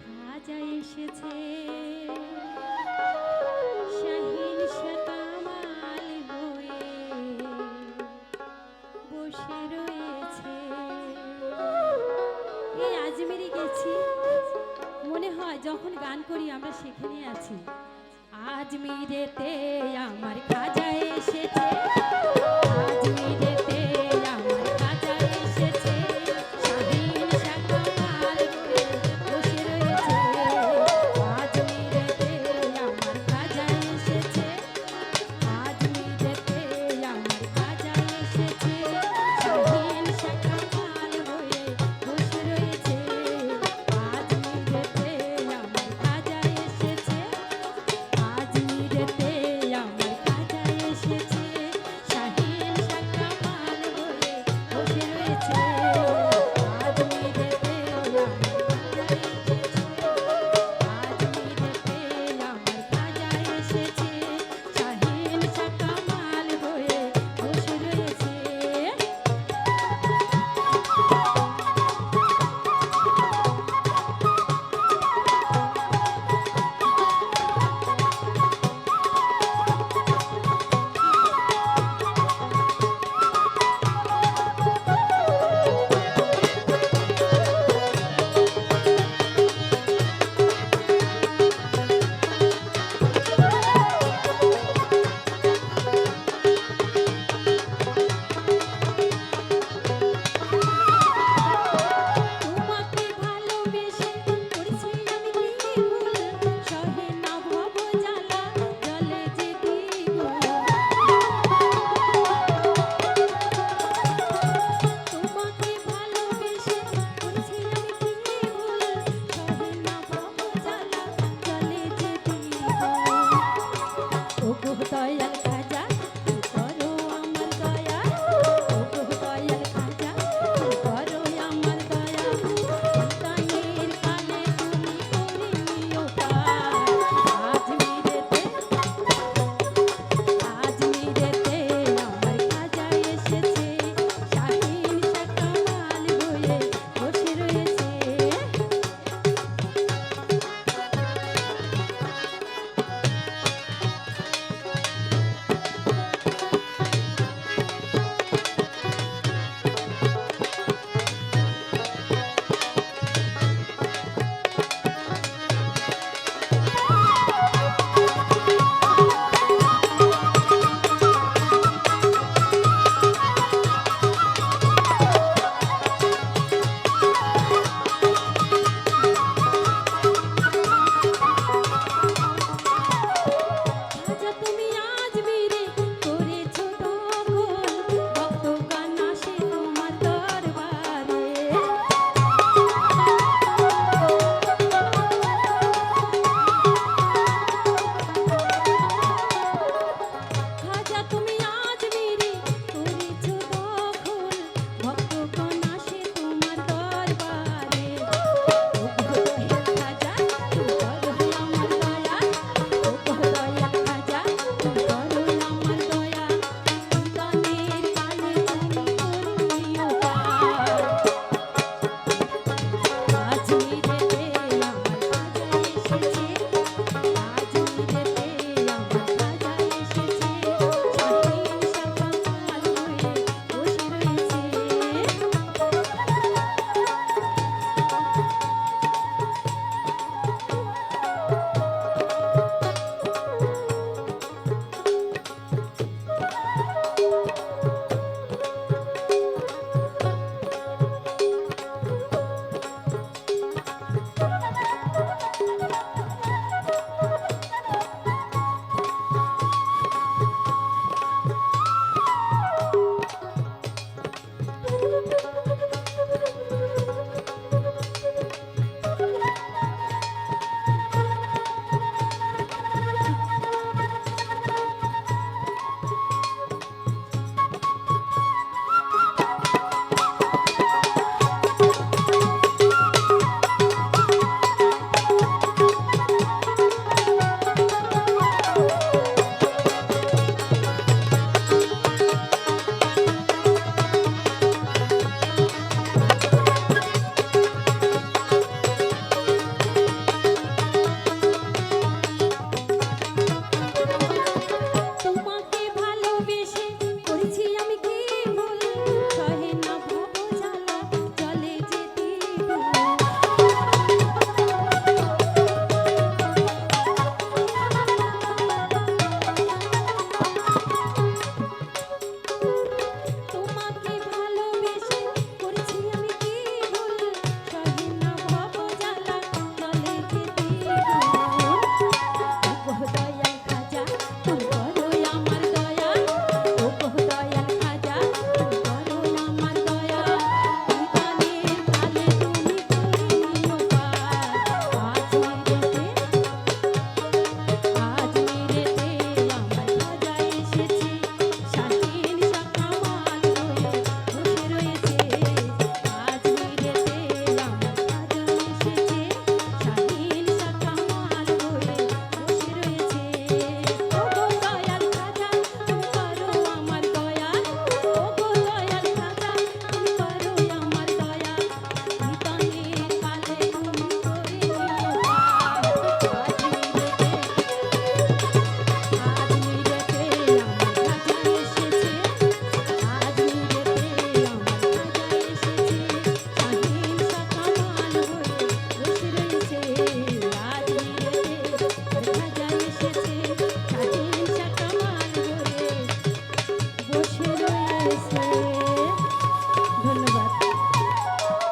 খাজা এসেছে। শাহিন বসে রয়েছে। এই আজমেরি গেছি। মনে হয় যখন গান করি আমরা সেখানে আছি। আজমিরেতে আমার খাজা এসেছে। দয়াল